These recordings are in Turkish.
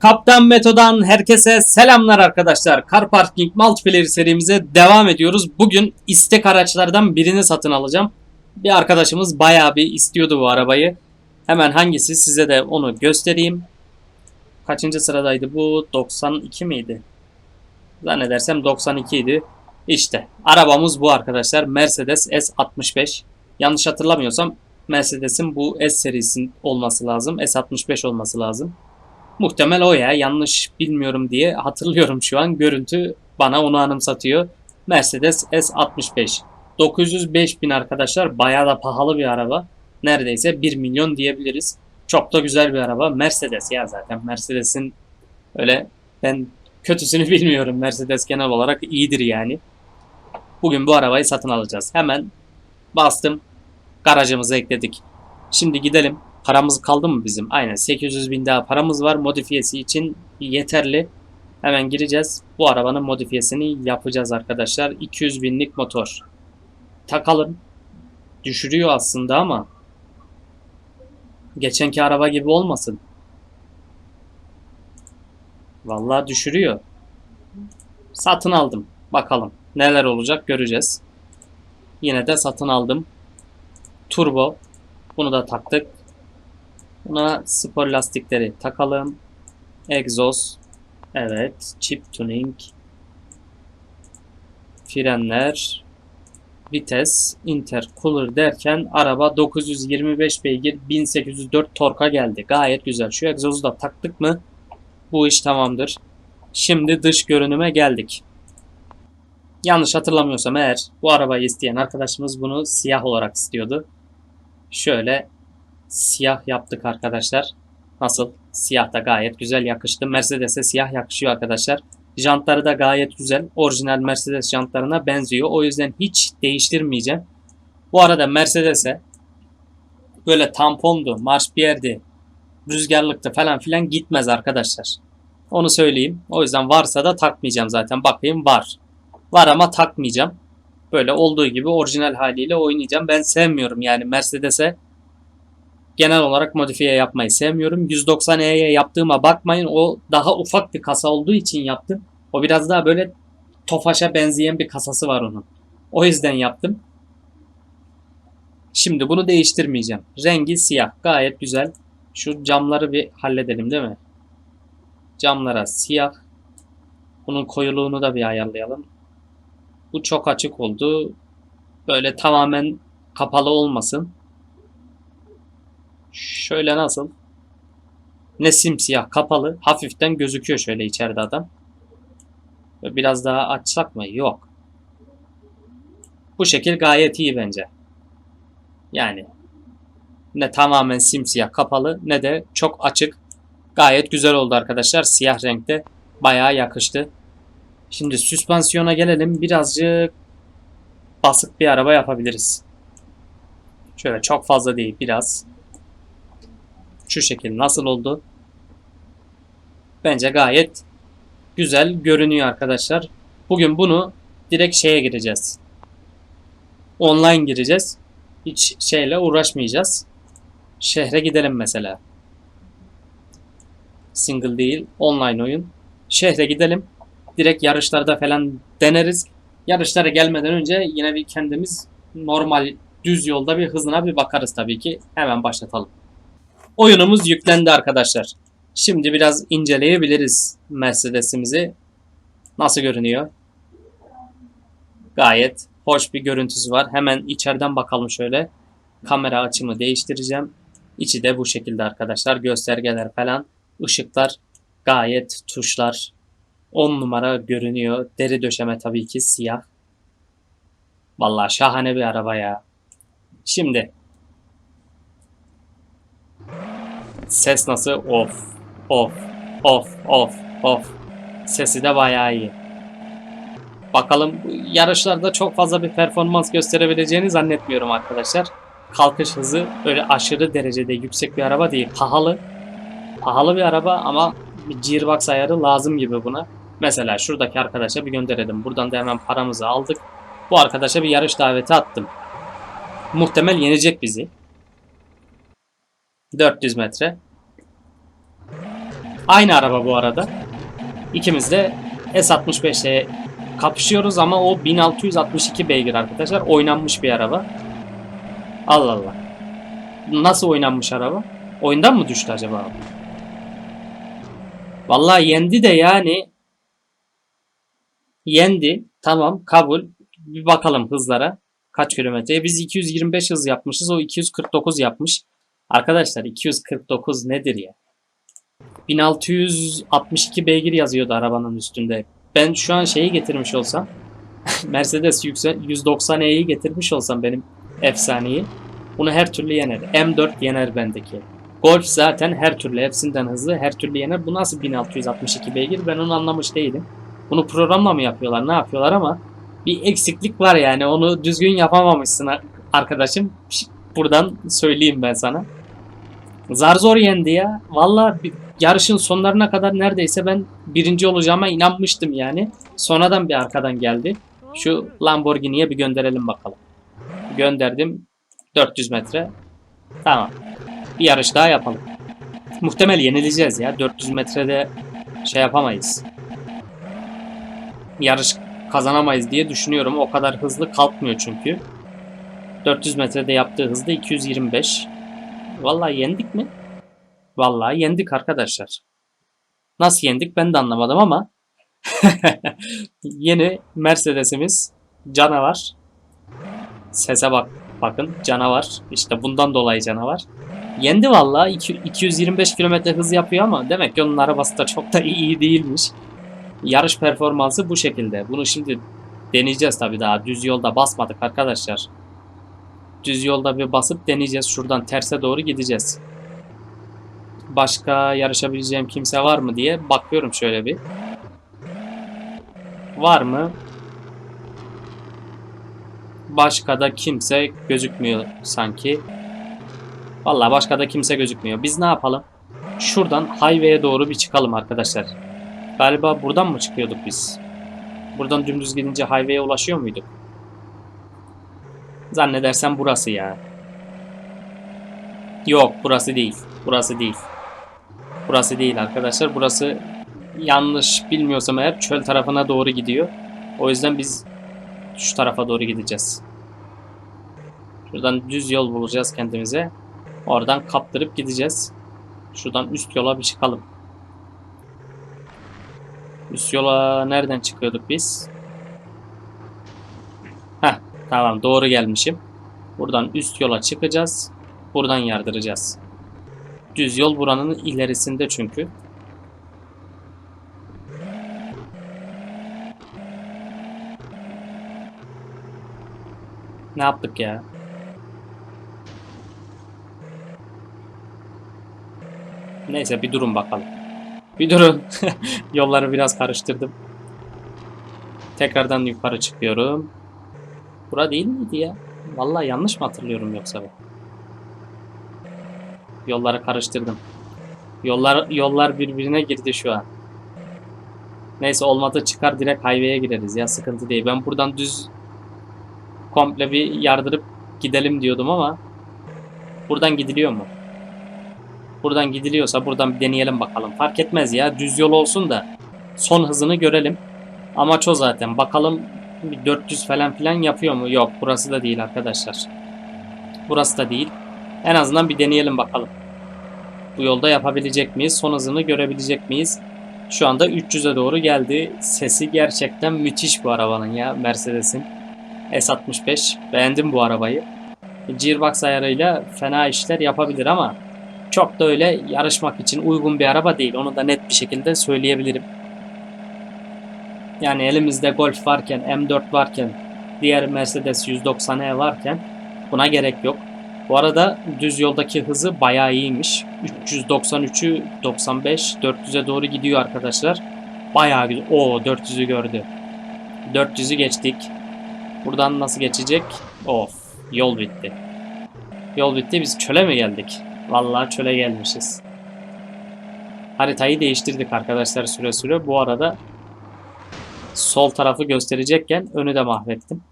Kaptan Meto'dan herkese selamlar arkadaşlar. Car Parking Multiplayer serimize devam ediyoruz. Bugün istek araçlardan birini satın alacağım. Bir arkadaşımız bayağı bir istiyordu bu arabayı. Hemen hangisi size de onu göstereyim. Kaçıncı sıradaydı bu? 92 miydi? Zannedersem 92 idi. İşte arabamız bu arkadaşlar. Mercedes S65. Yanlış hatırlamıyorsam Mercedes'in bu S serisi olması lazım. S65 olması lazım. Muhtemel o ya. Yanlış bilmiyorum diye hatırlıyorum şu an. Görüntü bana onu anımsatıyor. Mercedes S65. 905 bin arkadaşlar. Bayağı da pahalı bir araba. Neredeyse 1 milyon diyebiliriz. Çok da güzel bir araba. Mercedes ya zaten. Mercedes'in öyle ben kötüsünü bilmiyorum. Mercedes genel olarak iyidir yani. Bugün bu arabayı satın alacağız. Hemen bastım. Garajımıza ekledik. Şimdi gidelim. Paramız kaldı mı bizim? Aynen 800 bin daha paramız var. Modifiyesi için yeterli. Hemen gireceğiz. Bu arabanın modifiyesini yapacağız arkadaşlar. 200 binlik motor. Takalım. Düşürüyor aslında ama geçenki araba gibi olmasın. Vallahi düşürüyor. Satın aldım. Bakalım neler olacak göreceğiz. Yine de satın aldım. Turbo. Bunu da taktık. Buna spor lastikleri takalım. Egzoz. Evet. Chip tuning. Frenler. Vites. Intercooler derken araba 925 beygir 1804 torka geldi. Gayet güzel. Şu egzozu da taktık mı bu iş tamamdır. Şimdi dış görünüme geldik. Yanlış hatırlamıyorsam eğer bu arabayı isteyen arkadaşımız bunu siyah olarak istiyordu. Şöyle siyah yaptık arkadaşlar. Nasıl? Siyah da gayet güzel yakıştı. Mercedes'e siyah yakışıyor arkadaşlar. Jantları da gayet güzel. Orijinal Mercedes jantlarına benziyor. O yüzden hiç değiştirmeyeceğim. Bu arada Mercedes'e böyle tampondu, marş bir yerdi, rüzgarlıktı falan filan gitmez arkadaşlar. Onu söyleyeyim. O yüzden varsa da takmayacağım zaten. Bakayım var. Var ama takmayacağım. Böyle olduğu gibi orijinal haliyle oynayacağım. Ben sevmiyorum yani Mercedes'e genel olarak modifiye yapmayı sevmiyorum. 190E'ye yaptığıma bakmayın. O daha ufak bir kasa olduğu için yaptım. O biraz daha böyle Tofaş'a benzeyen bir kasası var onun. O yüzden yaptım. Şimdi bunu değiştirmeyeceğim. Rengi siyah. Gayet güzel. Şu camları bir halledelim değil mi? Camlara siyah. Bunun koyuluğunu da bir ayarlayalım. Bu çok açık oldu. Böyle tamamen kapalı olmasın. Şöyle nasıl? Ne simsiyah kapalı. Hafiften gözüküyor şöyle içeride adam. Biraz daha açsak mı? Yok. Bu şekil gayet iyi bence. Yani ne tamamen simsiyah kapalı ne de çok açık. Gayet güzel oldu arkadaşlar. Siyah renkte bayağı yakıştı. Şimdi süspansiyona gelelim. Birazcık basık bir araba yapabiliriz. Şöyle çok fazla değil biraz. Şu şekil nasıl oldu? Bence gayet güzel görünüyor arkadaşlar. Bugün bunu direkt şeye gireceğiz. Online gireceğiz. Hiç şeyle uğraşmayacağız. Şehre gidelim mesela. Single değil, online oyun. Şehre gidelim. Direkt yarışlarda falan deneriz. Yarışlara gelmeden önce yine bir kendimiz normal düz yolda bir hızına bir bakarız tabii ki. Hemen başlatalım. Oyunumuz yüklendi arkadaşlar. Şimdi biraz inceleyebiliriz Mercedes'imizi. Nasıl görünüyor? Gayet hoş bir görüntüsü var. Hemen içeriden bakalım şöyle. Kamera açımı değiştireceğim. İçi de bu şekilde arkadaşlar. Göstergeler falan. ışıklar gayet tuşlar 10 numara görünüyor. Deri döşeme tabii ki siyah. Vallahi şahane bir araba ya. Şimdi ses nasıl? Of, of, of, of, of. Sesi de bayağı iyi. Bakalım yarışlarda çok fazla bir performans gösterebileceğini zannetmiyorum arkadaşlar. Kalkış hızı öyle aşırı derecede yüksek bir araba değil. Pahalı. Pahalı bir araba ama bir gearbox ayarı lazım gibi buna. Mesela şuradaki arkadaşa bir gönderelim. Buradan da hemen paramızı aldık. Bu arkadaşa bir yarış daveti attım. Muhtemel yenecek bizi. 400 metre. Aynı araba bu arada. İkimiz de S65'e kapışıyoruz ama o 1662 beygir arkadaşlar. Oynanmış bir araba. Allah Allah. Nasıl oynanmış araba? Oyundan mı düştü acaba? Vallahi yendi de yani yendi. Tamam kabul. Bir bakalım hızlara. Kaç kilometre? Biz 225 hız yapmışız. O 249 yapmış. Arkadaşlar 249 nedir ya? 1662 beygir yazıyordu arabanın üstünde. Ben şu an şeyi getirmiş olsam Mercedes yüksel 190E'yi getirmiş olsam benim efsaneyi bunu her türlü yener. M4 yener bendeki. Golf zaten her türlü hepsinden hızlı her türlü yener. Bu nasıl 1662 beygir ben onu anlamış değilim. Bunu programla mı yapıyorlar ne yapıyorlar ama bir eksiklik var yani onu düzgün yapamamışsın arkadaşım. Buradan söyleyeyim ben sana. Zar zor yendi ya. Valla yarışın sonlarına kadar neredeyse ben birinci olacağıma inanmıştım yani. Sonradan bir arkadan geldi. Şu Lamborghini'ye bir gönderelim bakalım. Gönderdim. 400 metre. Tamam. Bir yarış daha yapalım. Muhtemel yenileceğiz ya. 400 metrede şey yapamayız. Yarış kazanamayız diye düşünüyorum. O kadar hızlı kalkmıyor çünkü. 400 metrede yaptığı hızda 225. Vallahi yendik mi? Vallahi yendik arkadaşlar. Nasıl yendik ben de anlamadım ama yeni Mercedes'imiz canavar. Sese bak bakın canavar. İşte bundan dolayı canavar. Yendi vallahi 225 km hız yapıyor ama demek ki onun arabası da çok da iyi değilmiş. Yarış performansı bu şekilde. Bunu şimdi deneyeceğiz tabii daha. Düz yolda basmadık arkadaşlar. Düz yolda bir basıp deneyeceğiz. Şuradan terse doğru gideceğiz. Başka yarışabileceğim kimse var mı diye bakıyorum şöyle bir. Var mı? Başka da kimse gözükmüyor sanki. Vallahi başka da kimse gözükmüyor. Biz ne yapalım? Şuradan highway'e doğru bir çıkalım arkadaşlar. Galiba buradan mı çıkıyorduk biz? Buradan dümdüz gidince highway'e ulaşıyor muyduk? Zannedersem burası ya. Yok burası değil. Burası değil. Burası değil arkadaşlar. Burası yanlış bilmiyorsam eğer çöl tarafına doğru gidiyor. O yüzden biz şu tarafa doğru gideceğiz. Şuradan düz yol bulacağız kendimize. Oradan kaptırıp gideceğiz. Şuradan üst yola bir çıkalım. Üst yola nereden çıkıyorduk biz? Tamam doğru gelmişim. Buradan üst yola çıkacağız. Buradan yardıracağız. Düz yol buranın ilerisinde çünkü. Ne yaptık ya? Neyse bir durun bakalım. Bir durun. Yolları biraz karıştırdım. Tekrardan yukarı çıkıyorum. Bura değil miydi ya? Vallahi yanlış mı hatırlıyorum yoksa ben? Yolları karıştırdım. Yollar yollar birbirine girdi şu an. Neyse olmadı çıkar direkt highway'e gireriz ya sıkıntı değil. Ben buradan düz komple bir yardırıp gidelim diyordum ama buradan gidiliyor mu? Buradan gidiliyorsa buradan bir deneyelim bakalım. Fark etmez ya düz yol olsun da son hızını görelim. Amaç o zaten. Bakalım bir 400 falan filan yapıyor mu? Yok burası da değil arkadaşlar. Burası da değil. En azından bir deneyelim bakalım. Bu yolda yapabilecek miyiz? Son hızını görebilecek miyiz? Şu anda 300'e doğru geldi. Sesi gerçekten müthiş bu arabanın ya Mercedes'in. S65. Beğendim bu arabayı. Gearbox ayarıyla fena işler yapabilir ama çok da öyle yarışmak için uygun bir araba değil. Onu da net bir şekilde söyleyebilirim. Yani elimizde Golf varken, M4 varken, diğer Mercedes 190E varken buna gerek yok. Bu arada düz yoldaki hızı bayağı iyiymiş. 393'ü 95, 400'e doğru gidiyor arkadaşlar. Bayağı güzel. Oo 400'ü gördü. 400'ü geçtik. Buradan nasıl geçecek? Of yol bitti. Yol bitti biz çöle mi geldik? Vallahi çöle gelmişiz. Haritayı değiştirdik arkadaşlar süre süre. Bu arada sol tarafı gösterecekken önü de mahvettim.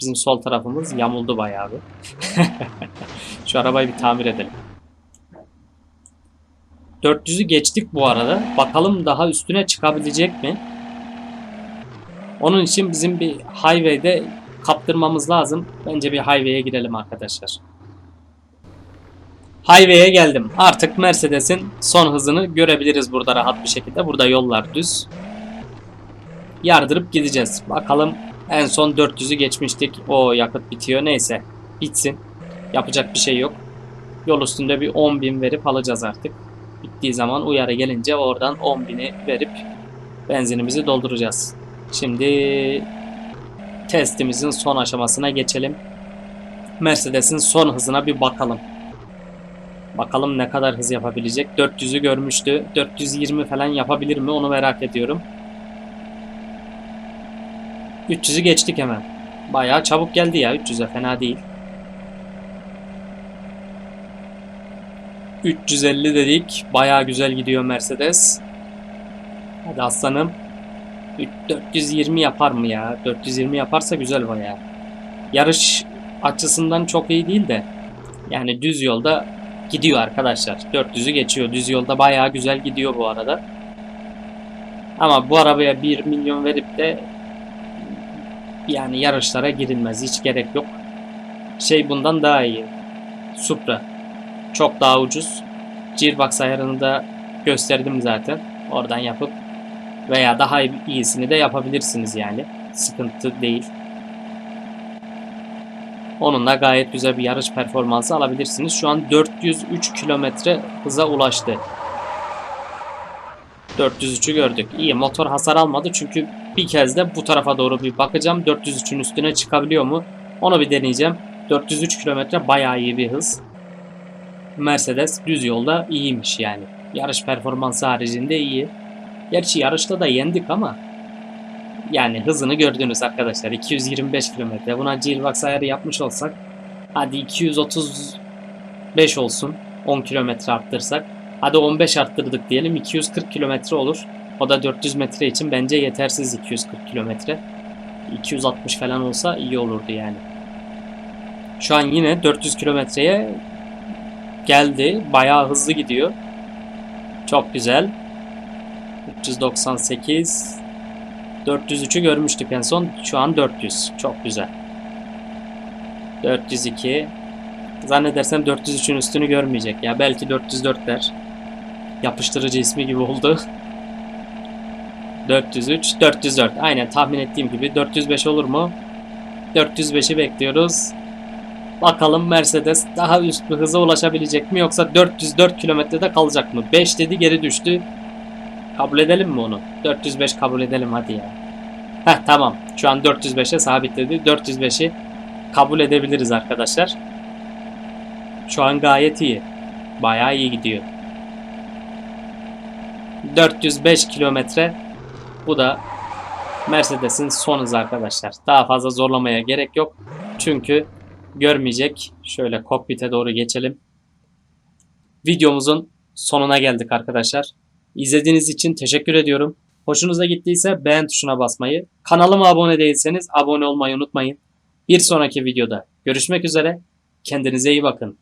Bizim sol tarafımız yamuldu bayağı bir. Şu arabayı bir tamir edelim. 400'ü geçtik bu arada. Bakalım daha üstüne çıkabilecek mi? Onun için bizim bir highway'de kaptırmamız lazım. Bence bir highway'e girelim arkadaşlar. Highway'e geldim. Artık Mercedes'in son hızını görebiliriz burada rahat bir şekilde. Burada yollar düz. Yardırıp gideceğiz. Bakalım en son 400'ü geçmiştik. O yakıt bitiyor. Neyse. Bitsin. Yapacak bir şey yok. Yol üstünde bir 10.000 verip alacağız artık. Bittiği zaman uyarı gelince oradan 10.000'i verip benzinimizi dolduracağız. Şimdi testimizin son aşamasına geçelim. Mercedes'in son hızına bir bakalım. Bakalım ne kadar hız yapabilecek. 400'ü görmüştü. 420 falan yapabilir mi onu merak ediyorum. 300'ü geçtik hemen. Bayağı çabuk geldi ya 300'e fena değil. 350 dedik. Bayağı güzel gidiyor Mercedes. Hadi aslanım. 420 yapar mı ya? 420 yaparsa güzel bayağı. Yarış açısından çok iyi değil de yani düz yolda gidiyor arkadaşlar. 400'ü geçiyor. Düz yolda bayağı güzel gidiyor bu arada. Ama bu arabaya 1 milyon verip de yani yarışlara girilmez. Hiç gerek yok. Şey bundan daha iyi. Supra. Çok daha ucuz. Gearbox ayarını da gösterdim zaten. Oradan yapıp veya daha iyisini de yapabilirsiniz yani. Sıkıntı değil. Onunla gayet güzel bir yarış performansı alabilirsiniz. Şu an 403 kilometre hıza ulaştı. 403'ü gördük. İyi motor hasar almadı çünkü bir kez de bu tarafa doğru bir bakacağım. 403'ün üstüne çıkabiliyor mu? Onu bir deneyeceğim. 403 kilometre bayağı iyi bir hız. Mercedes düz yolda iyiymiş yani. Yarış performansı haricinde iyi. Gerçi yarışta da yendik ama yani hızını gördünüz arkadaşlar. 225 kilometre. Buna gearbox ayarı yapmış olsak hadi 235 olsun. 10 kilometre arttırsak. Hadi 15 arttırdık diyelim. 240 kilometre olur. O da 400 metre için bence yetersiz 240 kilometre. 260 falan olsa iyi olurdu yani. Şu an yine 400 kilometreye geldi. Bayağı hızlı gidiyor. Çok güzel. 398 403'ü görmüştük en son. Şu an 400. Çok güzel. 402 Zannedersem 403'ün üstünü görmeyecek ya. Belki 404 der. Yapıştırıcı ismi gibi oldu. 403, 404. Aynen tahmin ettiğim gibi. 405 olur mu? 405'i bekliyoruz. Bakalım Mercedes daha üst bir hıza ulaşabilecek mi yoksa 404 kilometrede kalacak mı? 5 dedi geri düştü. Kabul edelim mi onu? 405 kabul edelim hadi ya. Heh tamam. Şu an 405'e sabitledi. 405'i kabul edebiliriz arkadaşlar. Şu an gayet iyi. Bayağı iyi gidiyor. 405 kilometre. Bu da Mercedes'in son hızı arkadaşlar. Daha fazla zorlamaya gerek yok. Çünkü görmeyecek. Şöyle kokpite doğru geçelim. Videomuzun sonuna geldik arkadaşlar. İzlediğiniz için teşekkür ediyorum. Hoşunuza gittiyse beğen tuşuna basmayı, kanalıma abone değilseniz abone olmayı unutmayın. Bir sonraki videoda görüşmek üzere. Kendinize iyi bakın.